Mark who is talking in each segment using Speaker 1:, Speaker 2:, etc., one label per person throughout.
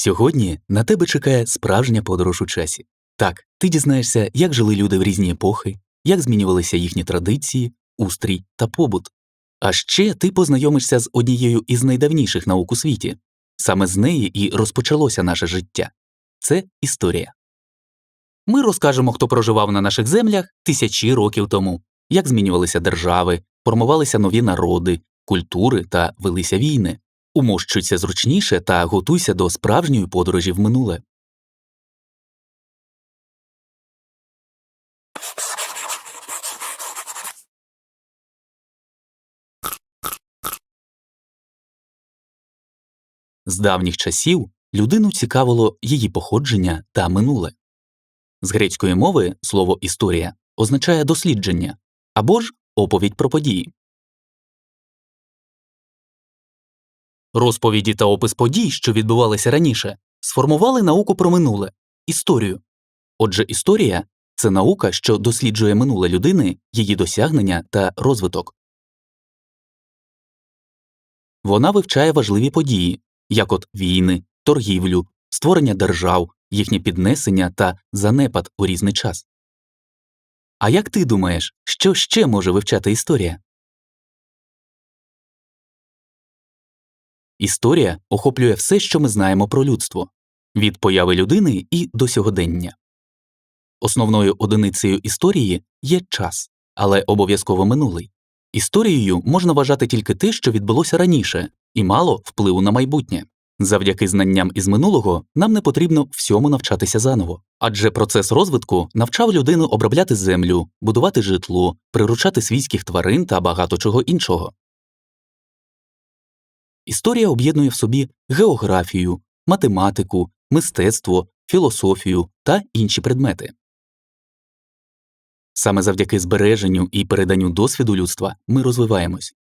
Speaker 1: Сьогодні на тебе чекає справжня подорож у часі. Так, ти дізнаєшся, як жили люди в різні епохи, як змінювалися їхні традиції, устрій та побут. А ще ти познайомишся з однією із найдавніших наук у світі. Саме з неї і розпочалося наше життя це історія. Ми розкажемо, хто проживав на наших землях тисячі років тому, як змінювалися держави, формувалися нові народи, культури та велися війни. Умощуйся зручніше та готуйся до справжньої подорожі в минуле. З давніх часів людину цікавило її походження та минуле. З грецької мови слово історія означає дослідження або ж оповідь про події. Розповіді та опис подій, що відбувалися раніше, сформували науку про минуле історію. Отже, історія це наука, що досліджує минуле людини, її досягнення та розвиток. Вона вивчає важливі події, як от війни, торгівлю, створення держав, їхнє піднесення та занепад у різний час. А як ти думаєш, що ще може вивчати історія? Історія охоплює все, що ми знаємо про людство від появи людини і до сьогодення. Основною одиницею історії є час, але обов'язково минулий. Історією можна вважати тільки те, що відбулося раніше, і мало впливу на майбутнє. Завдяки знанням із минулого нам не потрібно всьому навчатися заново, адже процес розвитку навчав людину обробляти землю, будувати житло, приручати свійських тварин та багато чого іншого. Історія об'єднує в собі географію, математику, мистецтво, філософію та інші предмети. Саме завдяки збереженню і переданню досвіду людства ми розвиваємось.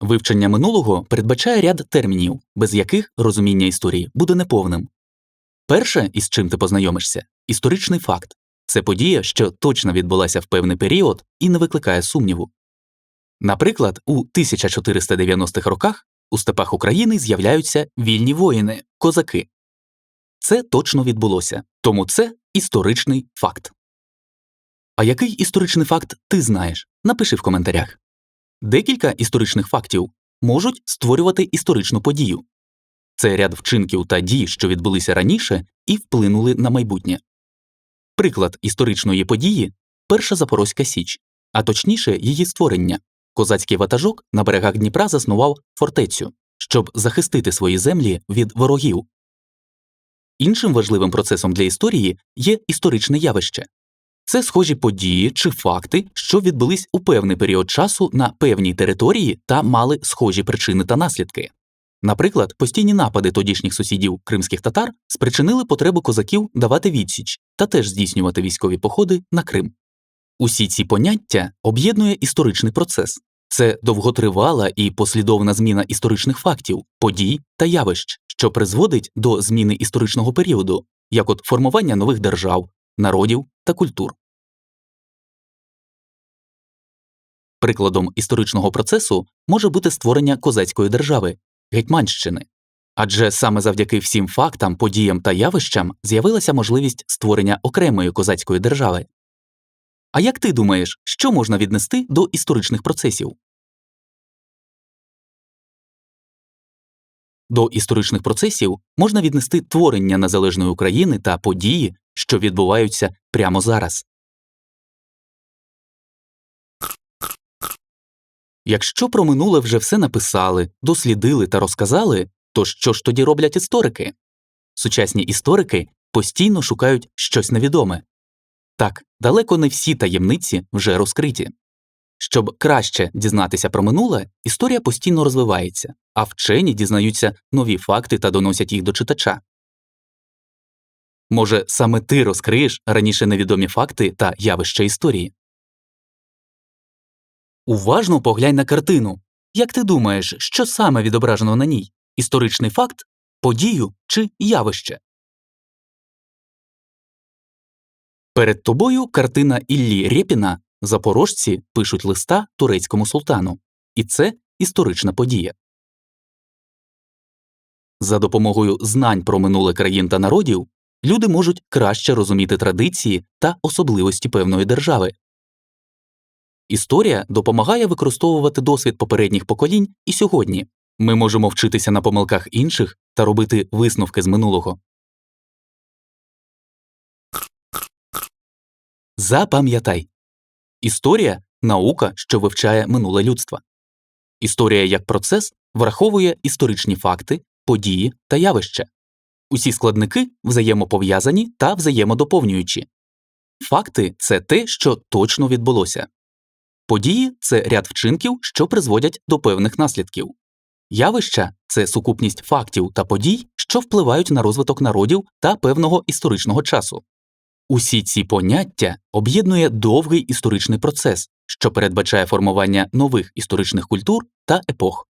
Speaker 1: Вивчення минулого передбачає ряд термінів, без яких розуміння історії буде неповним. Перше, із чим ти познайомишся, історичний факт це подія, що точно відбулася в певний період і не викликає сумніву. Наприклад, у 1490-х роках у степах України з'являються вільні воїни, козаки. Це точно відбулося, тому це історичний факт. А який історичний факт ти знаєш? Напиши в коментарях. Декілька історичних фактів можуть створювати історичну подію. Це ряд вчинків та дій, що відбулися раніше і вплинули на майбутнє. Приклад історичної події Перша Запорозька Січ, а точніше, її створення. Козацький ватажок на берегах Дніпра заснував фортецю, щоб захистити свої землі від ворогів. Іншим важливим процесом для історії є історичне явище це схожі події чи факти, що відбулись у певний період часу на певній території та мали схожі причини та наслідки. Наприклад, постійні напади тодішніх сусідів кримських татар спричинили потребу козаків давати відсіч та теж здійснювати військові походи на Крим. Усі ці поняття об'єднує історичний процес це довготривала і послідовна зміна історичних фактів, подій та явищ, що призводить до зміни історичного періоду, як от формування нових держав, народів та культур. Прикладом історичного процесу може бути створення козацької держави Гетьманщини, адже саме завдяки всім фактам, подіям та явищам з'явилася можливість створення окремої козацької держави. А як ти думаєш, що можна віднести до історичних процесів? До історичних процесів можна віднести творення незалежної України та події, що відбуваються прямо зараз. Якщо про минуле вже все написали, дослідили та розказали, то що ж тоді роблять історики? Сучасні історики постійно шукають щось невідоме. Так, далеко не всі таємниці вже розкриті. Щоб краще дізнатися про минуле, історія постійно розвивається, а вчені дізнаються нові факти та доносять їх до читача. Може, саме ти розкриєш раніше невідомі факти та явища історії. Уважно поглянь на картину. Як ти думаєш, що саме відображено на ній історичний факт, подію чи явище? Перед тобою картина Іллі Рєпіна Запорожці пишуть листа турецькому султану, і це історична подія. За допомогою знань про минуле країн та народів люди можуть краще розуміти традиції та особливості певної держави. Історія допомагає використовувати досвід попередніх поколінь і сьогодні. Ми можемо вчитися на помилках інших та робити висновки з минулого. Запам'ятай. Історія наука, що вивчає минуле людство. Історія як процес враховує історичні факти, події та явища. Усі складники взаємопов'язані та взаємодоповнюючі. Факти це те, що точно відбулося. Події це ряд вчинків, що призводять до певних наслідків. Явища це сукупність фактів та подій, що впливають на розвиток народів та певного історичного часу. Усі ці поняття об'єднує довгий історичний процес, що передбачає формування нових історичних культур та епох.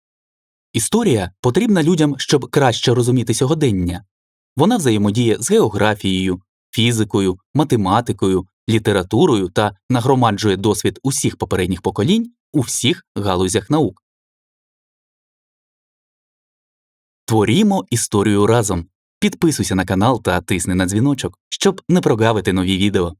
Speaker 1: Історія потрібна людям, щоб краще розуміти сьогодення. Вона взаємодіє з географією, фізикою, математикою, літературою та нагромаджує досвід усіх попередніх поколінь у всіх галузях наук. Творімо історію разом. Підписуйся на канал та тисни на дзвіночок, щоб не прогавити нові відео.